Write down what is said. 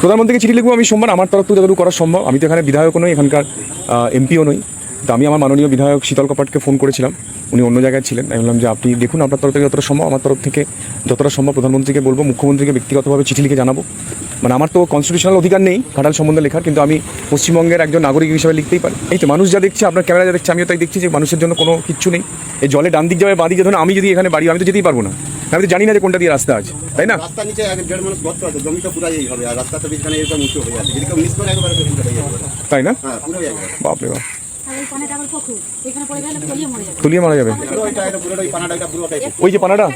প্রধানমন্ত্রীকে চিঠি লিখব আমি সোমবার, আমার তরফ থেকে যতটুকু করা সম্ভব। আমি তো এখানে বিধায়কও নই, এখানকার এমপিও নই। তো আমি আমার মাননীয় বিধায়ক শীতল কপাটকে ফোন করেছিলাম। উনি অন্য জায়গায় ছিলেন। আমি বললাম যে, আপনি দেখুন, আপনার তরফ থেকে যতটা সম্ভব, আমার তরফ থেকে যতটা সম্ভব প্রধানমন্ত্রীকে বলব, মুখ্যমন্ত্রীকে ব্যক্তিগতভাবে চিঠি লিখে জানাব। মানে আমার তো কনস্টিটিউশনাল অধিকার নেই ঘাটাল সম্বন্ধে লেখার কিন্তু আমি পশ্চিমবঙ্গের একজন নাগরিক হিসেবে লিখতেই পারি। এই তো মানুষ যা দেখছে আপনার ক্যামেরা যা দেখছে আমিও তাই দেখছি যে মানুষের জন্য কোনো কিচ্ছু নেই। এই জলে ডান দিক যাবে বাঁ দিকে ধরুন আমি যদি এখানে বাড়ি আমি তো যেতেই পারব না। আমি তো জানি না যে কোনটা দিয়ে রাস্তা আছে তাই না? রাস্তার নিচে দেড় মানুষ গর্ত আছে জমিটা পুরাই এই হবে আর রাস্তাটা বিছখানে এরকম উঁচু হয়ে আছে। যদি কেউ মিস করে একবারে পুরো যাবে। তাই না? হ্যাঁ বাপরে বাপ। পড়ে গেলে তলিয়ে মরে যাবে। ওই যে পানাটা?